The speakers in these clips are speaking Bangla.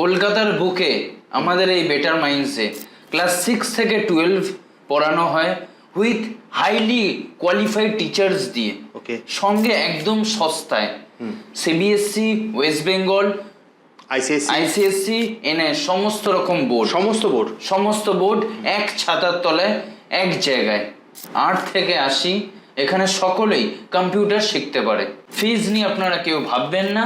কলকাতার বুকে আমাদের এই বেটার মাইন্ডসে ক্লাস সিক্স থেকে টুয়েলভ পড়ানো হয় উইথ হাইলি কোয়ালিফাইড টিচার্স দিয়ে। ওকে সঙ্গে একদম সস্তায়। সিবিএসসি ওয়েস্ট বেঙ্গল আইসিএসসি এনে সমস্ত রকম বোর্ড সমস্ত বোর্ড সমস্ত বোর্ড এক ছাতার তলায় এক জায়গায়। আট থেকে আশি এখানে সকলেই কম্পিউটার শিখতে পারে। ফিজ নিয়ে আপনারা কেউ ভাববেন না।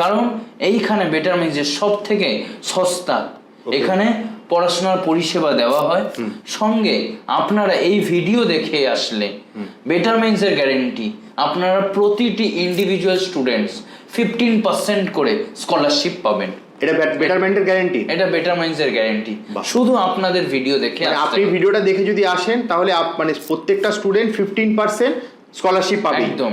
কারণ এইখানে বেটার মিন্সের সব থেকে সস্তা এখানে পড়াশোনার পরিষেবা দেওয়া হয়। সঙ্গে আপনারা এই ভিডিও দেখে আসলে বেটার মাইন্ডসের গ্যারেন্টি আপনারা প্রতিটি ইন্ডিভিজুয়াল স্টুডেন্টস ফিফটিন পার্সেন্ট করে স্কলারশিপ পাবেন। এটা বেটারমেন্টের গ্যারেন্টি এটা বেটার মাইন্ডসের গ্যারেন্টি। শুধু আপনাদের ভিডিও দেখে মানে আপনি ভিডিওটা দেখে যদি আসেন তাহলে মানে প্রত্যেকটা স্টুডেন্ট ফিফটিন পার্সেন্ট স্কলারশিপ পাবে একদম।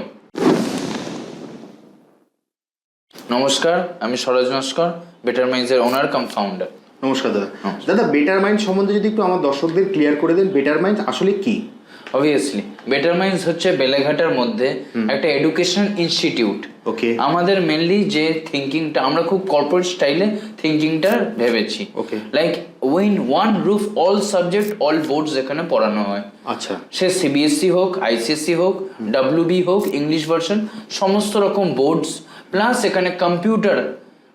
নমস্কার আমি সরোজ নস্কর বেটার মাইন্ডসের ওনার কাম ফাউন্ডার নমস্কার দাদা। দাদা বেটার মাইন্ড সম্বন্ধে যদি একটু আমার দর্শকদের ক্লিয়ার করে দেন বেটার মাইন্ড আসলে কি? অবভিয়াসলি বেটার মাইন্ডস হচ্ছে বেলেঘাটার মধ্যে একটা এডুকেশন ইনস্টিটিউট ওকে আমাদের মেনলি যে থিঙ্কিংটা আমরা খুব কর্পোরেট স্টাইলে থিঙ্কিংটা ভেবেছি। Okay like in one roof all subject all boards এখানে পড়ানো হয়। আচ্ছা। সে সিবিএসসি হোক আইসিএসসি হোক ডাব্লিউবি হোক ইংলিশ ভার্সন সমস্ত রকম বোর্ডস প্লাস এখানে কম্পিউটার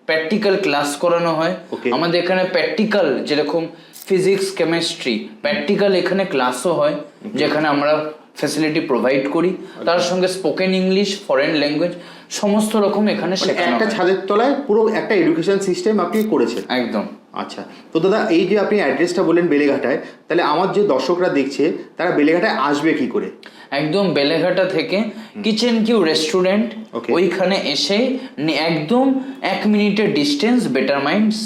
প্র্যাকটিক্যাল ক্লাস করানো হয়. আমাদের এখানে প্র্যাকটিক্যাল যেরকম ফিজিক্স কেমিস্ট্রি প্র্যাকটিক্যাল এখানে ক্লাসও হয় যেখানে আমরা ফ্যাসিলিটি প্রোভাইড করি। তার সঙ্গে স্পোকেন ইংলিশ ফরেন ল্যাঙ্গুয়েজ সমস্ত রকম এখানে মানে একটা ছাদের তলায় পুরো একটা এডুকেশন সিস্টেম আপনি করেছেন। একদম। আচ্ছা তো দাদা এই যে আপনি অ্যাড্রেসটা বললেন বেলেঘাটায় তাহলে আমার যে দর্শকরা দেখছে তারা বেলেঘাটায় আসবে কি করে? একদম বেলেঘাটা থেকে কিচেন কিউ রেস্টুরেন্ট ওইখানে এসে একদম এক মিনিটের ডিস্টেন্স বেটার মাইন্ডস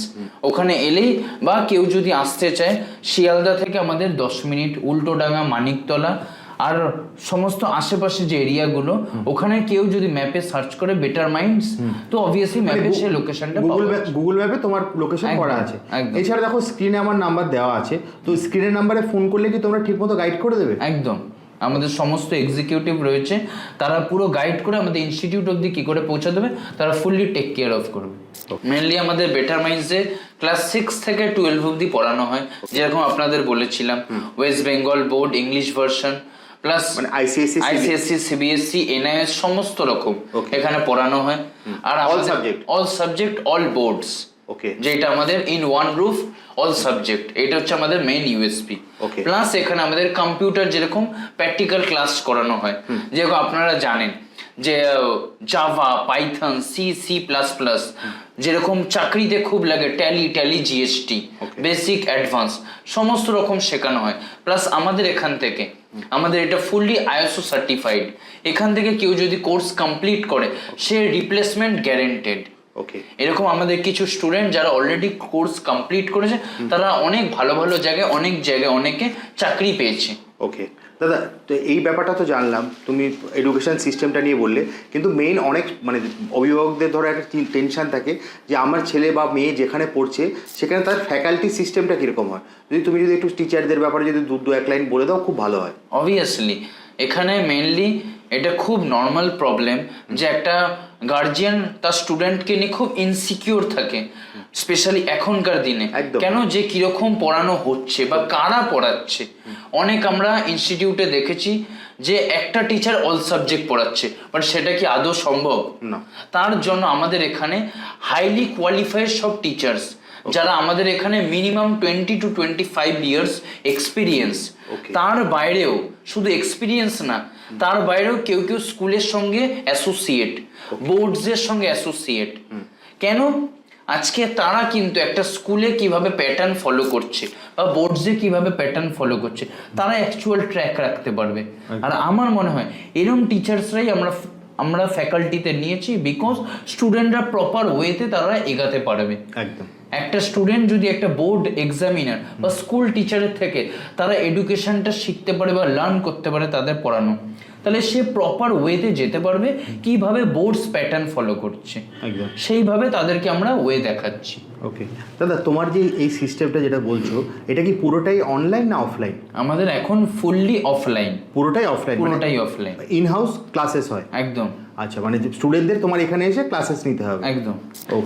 ওখানে এলেই বা কেউ যদি আসতে চায় শিয়ালদা থেকে আমাদের দশ মিনিট উল্টোডাঙ্গা মানিকতলা আর সমস্ত আশেপাশে যে এরিয়াগুলো ওখানে কেউ যদি ম্যাপে সার্চ করে বেটার মাইন্ডস তো অবভিয়াসলি ম্যাপে সে লোকেশনটা গুগল ম্যাপ গুগল ম্যাপে তোমার লোকেশন করা আছে। এছাড়া দেখো স্ক্রিনে আমার নাম্বার দেওয়া আছে। তো স্ক্রিনের নাম্বারে ফোন করলে কি তোমরা ঠিকমতো গাইড করে দেবে? একদম। আমাদের সমস্ত এক্সিকিউটিভ রয়েছে। তারা পুরো গাইড করে আমাদের ইনস্টিটিউট অবধি কি করে পৌঁছে দেবে তারা ফুললি টেক কেয়ার অফ করবে। মেনলি আমাদের বেটার মাইন্ডসে ক্লাস সিক্স থেকে টুয়েলভ অব্দি পড়ানো হয়। যেরকম আপনাদের বলেছিলাম West Bengal board English version plus মানে আইসিএসসি আইসিএসসি সিবিএসসি এনআইএস সমস্ত রকম. এখানে পড়ানো হয়। আর all subject all subject all boards okay যেটা আমাদের in one roof all subject এটা হচ্ছে আমাদের মেইন ইউএসপি Okay. প্লাস এখানে আমাদের কম্পিউটার যেরকম প্র্যাকটিক্যাল ক্লাস করানো হয়। যেরকম আপনারা জানেন যে Java Python C C plus plus যেরকম চাকরিতে খুব লাগে Tally Tally GST basic advance সমস্ত রকম শেখানো হয়। প্লাস আমাদের এখান থেকে আমাদের এটা ফুললি আইএসও সার্টিফাইড এখান থেকে কেউ যদি কোর্স কমপ্লিট করে সে রিপ্লেসমেন্ট গ্যারেন্টেড ওকে এরকম আমাদের কিছু স্টুডেন্ট যারা অলরেডি কোর্স কমপ্লিট করেছে তারা অনেক ভালো ভালো জায়গায় অনেক জায়গায় অনেকে চাকরি পেয়েছে। ওকে দাদা তো এই ব্যাপারটা তো জানলাম তুমি এডুকেশন সিস্টেমটা নিয়ে বললে কিন্তু মেইন অনেক মানে অভিভাবকদের ধরো একটা টেনশন থাকে যে আমার ছেলে বা মেয়ে যেখানে পড়ছে সেখানে তার ফ্যাকাল্টি সিস্টেমটা কীরকম হয়? যদি তুমি যদি একটু টিচারদের ব্যাপারে যদি দু দু এক লাইন বলে দাও খুব ভালো হয়। অবভিয়াসলি এখানে মেনলি এটা খুব নর্মাল প্রবলেম যে একটা গার্জিয়ান তার স্টুডেন্টকে নিয়ে খুব ইনসিকিউর থাকে স্পেশালি এখনকার দিনে। কেন যে কীরকম পড়ানো হচ্ছে বা কারা পড়াচ্ছে? অনেক আমরা ইনস্টিটিউটে দেখেছি যে একটা টিচার অল সাবজেক্ট পড়াচ্ছে বাট সেটা কি আদৌ সম্ভব? না। তার জন্য আমাদের এখানে হাইলি কোয়ালিফাইড সব টিচার্স যারা আমাদের এখানে minimum twenty two twenty five years experience তার বাইরেও শুধু এক্সপিরিয়েন্স না তার বাইরেও কেউ কেউ স্কুলের সঙ্গে অ্যাসোসিয়েট বোর্ডসের সঙ্গে অ্যাসোসিয়েট কেন? আজকে তারা কিন্তু একটা স্কুলে কীভাবে প্যাটার্ন ফলো করছে বা বোর্ডসে কীভাবে প্যাটার্ন ফলো করছে তারা অ্যাকচুয়াল ট্র্যাক রাখতে পারবে। আর আমার মনে হয় এরকম টিচার্সরাই আমরা আমরা ফ্যাকাল্টিতে নিয়েছি বিকজ স্টুডেন্টরা প্রপার ওয়েতে তারা এগাতে পারবে। একদম। একটা স্টুডেন্ট যদি একটা বোর্ড এক্সামিনার বা স্কুল টিচারের থেকে তারা এডুকেশনটা শিখতে পারে বা লার্ন করতে পারে তাদের পড়ানো তাহলে সে প্রপার ওয়েতে যেতে পারবে কীভাবে বোর্ডস প্যাটার্ন ফলো করছে। সেইভাবে তাদেরকে আমরা ওয়ে দেখাচ্ছি। ওকে। দাদা তোমার যে এই সিস্টেমটা যেটা বলছো এটা কি পুরোটাই অনলাইন না অফলাইন আমাদের এখন ফুললি অফলাইন পুরোটাই অফলাইন পুরোটাই অফলাইন ইন হাউস ক্লাসেস হয়। একদম। আচ্ছা মানে স্টুডেন্টদের তোমার এখানে এসে ক্লাসেস নিতে হবে। একদম।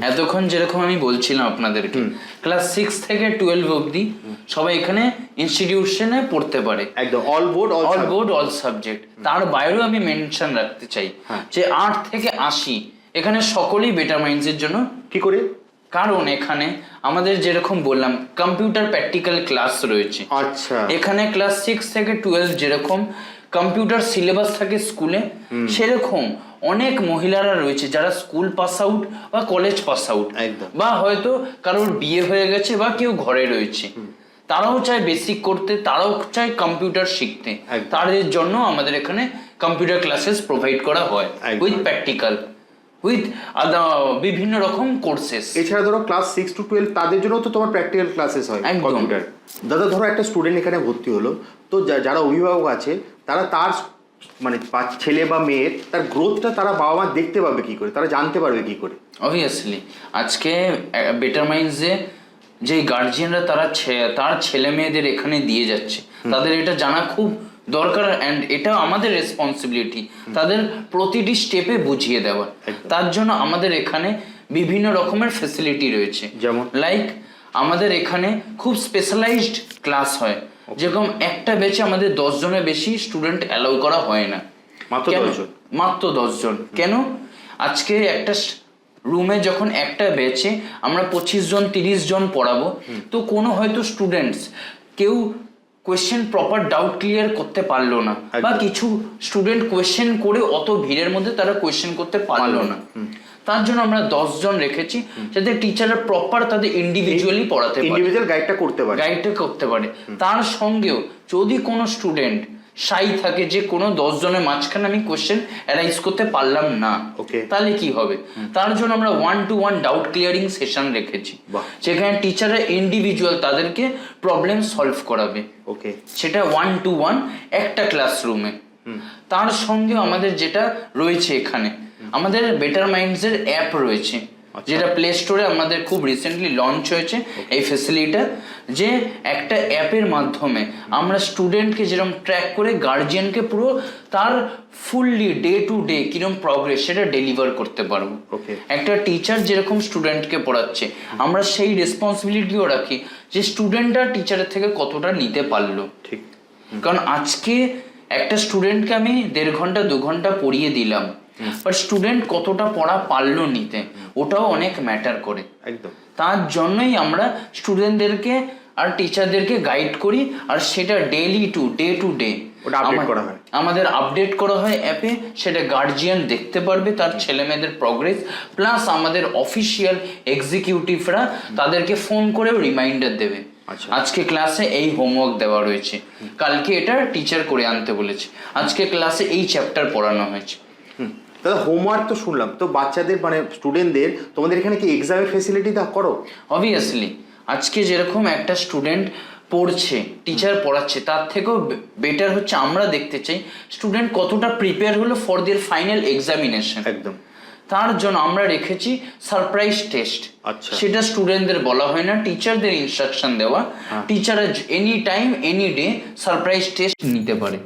এতক্ষণ যেরকম আমি বলছিলাম আপনাদেরকে ক্লাস সিক্স থেকে টুয়েলভ অবধি সবাই এখানে ইনস্টিটিউশনে পড়তে পারে। একদম all board all board all subject তার বাইরেও আমি মেনশন রাখতে চাই হ্যাঁ। যে আট থেকে আশি এখানে সকলেই বেটার মাইন্ডসের জন্য। কি করে? কারণ এখানে আমাদের যেরকম বললাম কম্পিউটার প্র্যাকটিক্যাল ক্লাস রয়েছে। আচ্ছা। এখানে ক্লাস সিক্স থেকে টুয়েলভ যেরকম কম্পিউটার সিলেবাস থাকে স্কুলে সেরকম অনেক মহিলারা রয়েছে যারা স্কুল পাস আউট বা কলেজ পাস আউট। বা হয়তো কারোর বিয়ে হয়ে গেছে বা কেউ ঘরে রয়েছে। তারাও চায় বেসিক করতে তারাও চায় কম্পিউটার শিখতে। তাদের জন্য আমাদের এখানে কম্পিউটার ক্লাসেস প্রোভাইড করা হয়। উইথ প্র্যাকটিক্যাল উইথ বিভিন্ন রকম কোর্সেস এছাড়া ধরো ক্লাস সিক্স টু টুয়েলভ তাদের জন্য তো তোমার প্র্যাকটিক্যাল ক্লাসেস হয়। কম্পিউটার দাদা ধরো একটা স্টুডেন্ট এখানে ভর্তি হলো তো যারা অভিভাবক আছে তারা তার মানে ছেলে বা মেয়ের তার গ্রোথটা তারা বাবা মা দেখতে পাবে কি করে? তারা জানতে পারবে কি করে? অবভিয়াসলি আজকে বেটার মাইন্ডসে যে গার্জিয়ানরা তারা ছে- তার ছেলে মেয়েদের এখানে দিয়ে যাচ্ছে তাদের এটা জানা খুব দরকার অ্যান্ড এটা আমাদের রেসপন্সিবিলিটি তাদের প্রতিটি স্টেপে বুঝিয়ে দেওয়া। তার জন্য আমাদের এখানে বিভিন্ন রকমের ফেসিলিটি রয়েছে। যেমন? লাইক আমাদের এখানে খুব স্পেশালাইজড ক্লাস হয়। যেরকম একটা বেচে আমাদের দশ জনের বেশি স্টুডেন্ট অ্যালাউ করা হয় না। মাত্র? দশজন? মাত্র দশজন কেন? আজকে একটা রুমে যখন একটা বেচে আমরা পঁচিশ জন তিরিশ জন পড়াবো তো কোনো হয়তো স্টুডেন্টস কেউ কোয়েশ্চেন প্রপার ডাউট ক্লিয়ার করতে পারল না। বা কিছু স্টুডেন্ট কোয়েশ্চেন করে অত ভিড়ের মধ্যে তারা কোয়েশ্চেন করতে পারল না। তার জন্য আমরা দশ জন রেখেছি যাতে টিচাররা প্রপার তাদের ইন্ডিভিজুয়ালি পড়াতে পারে। ইন্ডিভিজুয়াল গাইডটা করতে পারে। গাইডটা করতে পারে। তার সঙ্গেও যদি কোনো স্টুডেন্ট সাই থাকে যে কোনো দশ জনের মাঝখানে আমি কোশ্চেন অ্যারাইজ করতে পারলাম না. তাহলে কি হবে? তার জন্য আমরা one to one doubt clearing session রেখেছি। যেখানে টিচাররা ইন্ডিভিজুয়াল তাদেরকে প্রবলেম সলভ করাবে। ওকে সেটা ওয়ান টু ওয়ান একটা ক্লাসরুমে তার সঙ্গে আমাদের যেটা রয়েছে এখানে আমাদের বেটার মাইন্ডসের অ্যাপ রয়েছে যেটা প্লে স্টোরে আমাদের খুব রিসেন্টলি লঞ্চ হয়েছে এই ফেসিলিটিটা যে একটা অ্যাপের মাধ্যমে আমরা স্টুডেন্টকে যেরকম ট্র্যাক করে গার্জিয়ানকে পুরো তার ফুললি ডে টু ডে কীরকম প্রগ্রেস সেটা ডেলিভার করতে পারব। একটা টিচার যেরকম স্টুডেন্টকে পড়াচ্ছে আমরা সেই রেসপন্সিবিলিটিও রাখি যে স্টুডেন্টরা টিচারের থেকে কতটা নিতে পারল। ঠিক। কারণ আজকে একটা স্টুডেন্টকে আমি দেড় ঘণ্টা দু ঘণ্টা পড়িয়ে দিলাম বাট স্টুডেন্ট কতটা পড়া পারল নিতে ওটাও অনেক ম্যাটার করে। একদম। তার জন্যই আমরা স্টুডেন্টদেরকে আর টিচারদেরকে গাইড করি আর সেটা daily to day to day ওটা update করা হয়। আমাদের আপডেট করা হয় অ্যাপে সেটা গার্জিয়ান দেখতে পারবে তার ছেলে মেয়েদের প্রগ্রেস প্লাস আমাদের অফিসিয়াল এক্সিকিউটিভরা তাদেরকে ফোন করেও রিমাইন্ডার দেবে। আচ্ছা। আজকে ক্লাসে এই হোমওয়ার্ক দেওয়া রয়েছে। কালকে এটা টিচার করে আনতে বলেছে। আজকে ক্লাসে এই চ্যাপ্টার পড়ানো হয়েছে। দাদা হোমওয়ার্ক তো শুনলাম। তো বাচ্চাদের মানে স্টুডেন্টদের তোমাদের এখানে কি এক্সামের ফেসিলিটি দা করো? অবভিয়াসলি আজকে যেরকম একটা স্টুডেন্ট পড়ছে টিচার পড়াচ্ছে তার থেকেও বেটার হচ্ছে আমরা দেখতে চাই। স্টুডেন্ট কতটা প্রিপেয়ার হলো ফর দিয়ার ফাইনাল এক্সামিনেশন একদম। তার জন্য আমরা রেখেছি সারপ্রাইজ টেস্ট আচ্ছা। সেটা স্টুডেন্টদের বলা হয় না টিচারদের ইনস্ট্রাকশন দেওয়া। টিচাররা any time any day surprise test নিতে পারে।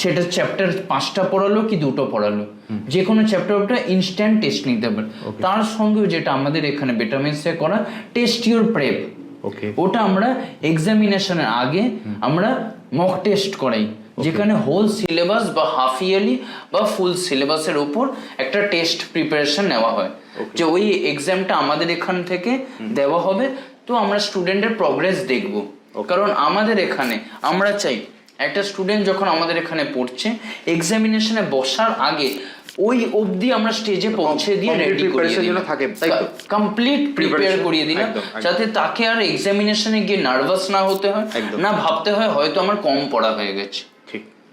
সেটা চ্যাপ্টার পাঁচটা পড়ালো কি দুটো পড়ালো? যে কোনো চ্যাপ্টারটা ইনস্ট্যান্ট টেস্ট নিতে পারে। তার সঙ্গেও যেটা আমাদের এখানে বেটামেন্সে করা টেস্ট ইউর প্রেপ ওকে ওটা আমরা এক্সামিনেশনের আগে আমরা মক টেস্ট করাই। যেখানে হোল সিলেবাস বা হাফ ইয়ারলি বা ফুল সিলেবাসের উপর একটা টেস্ট প্রিপারেশন নেওয়া হয়। যে ওই এক্সামটা আমাদের এখান থেকে দেওয়া হবে তো আমরা স্টুডেন্টের প্রগ্রেস দেখব। কারণ আমাদের এখানে আমরা চাই একটা স্টুডেন্ট যখন আমাদের এখানে পড়ছে এক্সামিনেশনে বসার আগে ওই অবধি আমরা স্টেজে পৌঁছে দিয়ে রেডি করিয়ে যেন থাকে, তাই তো? কমপ্লিট প্রিপেয়ার করিয়ে দিলাম একদম। যাতে তাকে আর এক্সামিনেশনে গিয়ে নার্ভাস না হতে হয় না ভাবতে হয় হয়তো আমার কম পড়া হয়ে গেছে।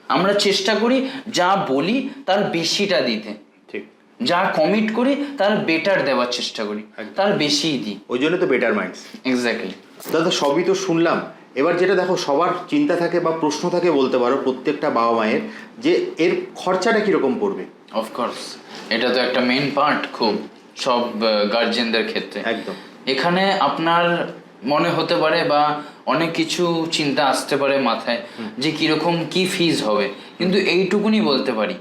আমরা চেষ্টা করি যা বলি তার বেশিটা দিতে। ঠিক। যা কমিট করি তার বেটার দেওয়ার চেষ্টা করি। তার বেশিই দিই। ওই জন্য তো বেটার মাইন্ডস এক্স্যাক্টলি দাদা সবই তো শুনলাম। এবার যেটা দেখো সবার চিন্তা থাকে বা প্রশ্ন থাকে বলতে পারো প্রত্যেকটা বাবা মায়ের যে এর খরচাটা কীরকম পড়বে। অফকোর্স এটা তো একটা মেন পার্ট খুব সব গার্জেনদের ক্ষেত্রে। একদম। এখানে আপনার মনে হতে পারে বা অনেক কিছু চিন্তা আসতে পারে মাথায় যে কীরকম কি ফিজ হবে। কিন্তু এইটুকুনি বলতে পারি।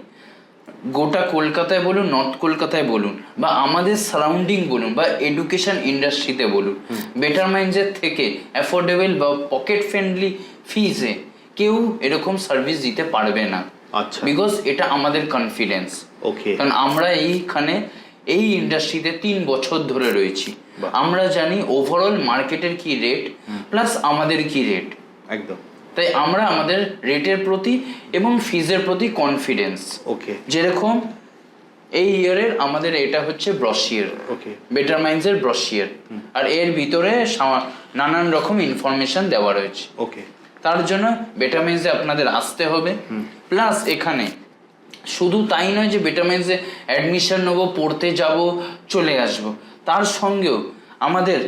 গোটা কলকাতায় বলুন নর্থ কলকাতায় বলুন বা আমাদের সারাউন্ডিং বলুন বা এডুকেশন ইন্ডাস্ট্রিতে বলুন বেটার মাইন্ডসের থেকে অ্যাফোর্ডেবল বা পকেট ফ্রেন্ডলি ফিজে কেউ এরকম সার্ভিস দিতে পারবে না। আচ্ছা। বিকজ এটা আমাদের কনফিডেন্স ওকে কারণ আমরা এইখানে এই ইন্ডাস্ট্রিতে তিন বছর ধরে রয়েছি। আমরা জানি ওভারঅল মার্কেটের কি রেট প্লাস আমাদের কি রেট একদম। তাই আমরা আমাদের রেটের প্রতি এবং ফিজের প্রতি কনফিডেন্স ওকে যেরকম এই ইয়ারের আমাদের এটা হচ্ছে ব্রশিয়ার ওকে বেটার মাইন্ডসের ব্রশিয়ার আর এর ভিতরে নানান রকম ইনফরমেশন দেওয়া রয়েছে। ওকে তার জন্য বেটার মাইন্ডসে আপনাদের আসতে হবে। প্লাস এখানে শুধু তাই নয় যে বেটার মাইন্ডসে অ্যাডমিশন নেব পড়তে যাব চলে আসব। তার সঙ্গেও আমাদের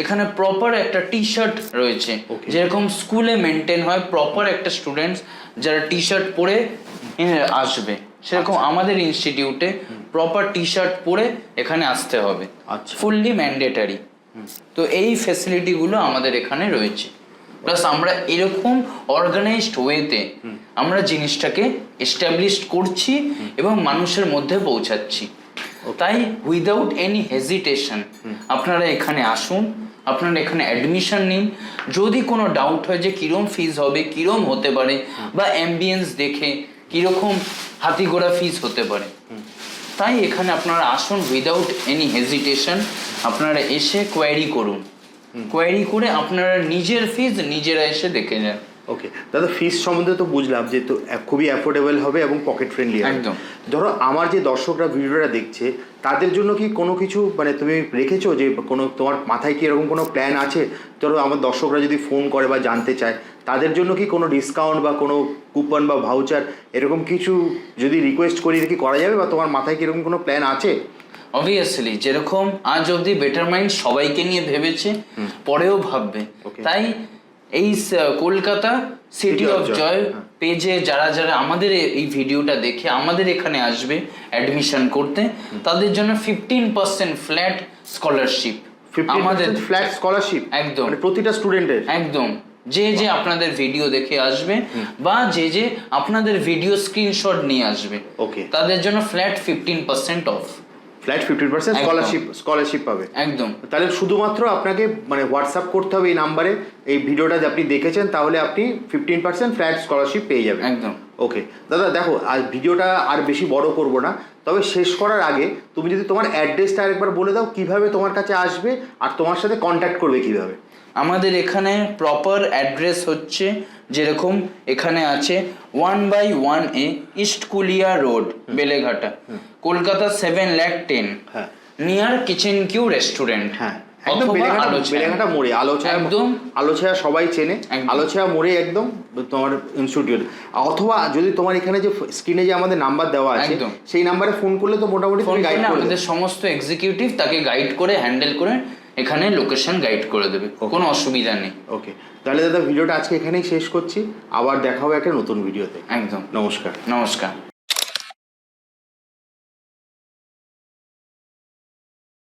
এখানে প্রপার একটা টি শার্ট রয়েছে যেরকম স্কুলে মেনটেন হয় প্রপার একটা স্টুডেন্টস যারা টি শার্ট পরে আসবে। সেরকম আমাদের ইনস্টিটিউটে প্রপার টি শার্ট পরে এখানে আসতে হবে। আচ্ছা। ফুললি ম্যান্ডেটারি তো এই ফেসিলিটিগুলো আমাদের এখানে রয়েছে। প্লাস আমরা এরকম অর্গানাইজড ওয়েতে আমরা জিনিসটাকে এস্টাবলিশড করছি এবং মানুষের মধ্যে পৌঁছাচ্ছি। তাই উইদাউট এনি হেজিটেশন আপনারা এখানে আসুন আপনারা এখানে অ্যাডমিশন নিন। যদি কোনো ডাউট হয় যে কিরম ফিজ হবে কিরম হতে পারে বা অ্যাম্বিয়েন্স দেখে কীরকম হাতিগোড়া ফিজ হতে পারে। তাই এখানে আপনারা আসুন উইদাউট এনি হেজিটেশন আপনারা এসে কোয়ারি করুন। কোয়ারি করে আপনারা নিজের ফিজ নিজেরা এসে দেখে যান ওকে দাদা ফিস সম্বন্ধে তো বুঝলাম যে তো খুবই অ্যাফোর্ডেবল হবে এবং পকেট ফ্রেন্ডলি একদম। ধরো আমার যে দর্শকরা ভিডিওটা দেখছে তাদের জন্য কি কোনো কিছু মানে তুমি রেখেছো যে কোনো তোমার মাথায় কি এরকম কোনো প্ল্যান আছে? ধরো আমার দর্শকরা যদি ফোন করে বা জানতে চায় তাদের জন্য কি কোনো ডিসকাউন্ট বা কোনো কুপন বা ভাউচার এরকম কিছু যদি রিকোয়েস্ট করি কি করা যাবে? বা তোমার মাথায় কি এরকম কোনো প্ল্যান আছে? অবভিয়াসলি যেরকম আজ অবধি বেটার মাইন্ড সবাইকে নিয়ে ভেবেছে পরেও ভাববে। তাই এই কলকাতা সিটি অফ জয়। পেজে যারা যারা আমাদের এই ভিডিওটা দেখে আমাদের এখানে আসবে অ্যাডমিশন করতে তাদের জন্য ফিফটিন পার্সেন্ট ফ্ল্যাট স্কলারশিপ আমাদের ফ্ল্যাট স্কলারশিপ একদম। মানে প্রতিটা স্টুডেন্টের একদম। যে যে আপনাদের ভিডিও দেখে আসবে বা যে যে আপনাদের ভিডিও স্ক্রিনশট নিয়ে আসবে Okay. তাদের জন্য flat fifteen percent off flat fifteen percent. Scholarship scholarship পাবে। একদম। তাহলে শুধুমাত্র আপনাকে মানে হোয়াটসঅ্যাপ করতে হবে এই নাম্বারে এই ভিডিওটা যে আপনি দেখেছেন তাহলে আপনি ফিফটিন পার্সেন্ট ফ্ল্যাট স্কলারশিপ পেয়ে যাবেন। একদম। ওকে দাদা দেখো আজ ভিডিওটা আর বেশি বড় করব না তবে শেষ করার আগে তুমি যদি তোমার অ্যাড্রেসটা আরেকবার বলে দাও কীভাবে তোমার কাছে আসবে আর তোমার সাথে কন্ট্যাক্ট করবে কীভাবে? আমাদের এখানে প্রপার অ্যাড্রেস হচ্ছে যেরকম এখানে আছে one by one A east Kulia road Beleghata. Kolkata seven lakh ten হ্যাঁ। নিয়ার কিচেন কিউ রেস্টুরেন্ট হ্যাঁ। একদম বেলেঘাটা মোড়ে। আলোচনা একদম। আলোচনা সবাই চেনে। আলোচনা মোড়ে একদম তোমার ইনস্টিটিউট অথবা যদি তোমার এখানে যে স্ক্রিনে যে আমাদের নাম্বার দেওয়া আছে। সেই নাম্বারে ফোন করলে তো মোটামুটি আমাদের সমস্ত এক্সিকিউটিভ তাকে গাইড করে হ্যান্ডেল করে এখানে লোকেশন গাইড করে দেবে কোনো অসুবিধা নেই। ওকে তাহলে দাদা ভিডিওটা আজকে এখানেই শেষ করছি। আবার দেখা হবে একটা নতুন ভিডিওতে একদম। নমস্কার। নমস্কার।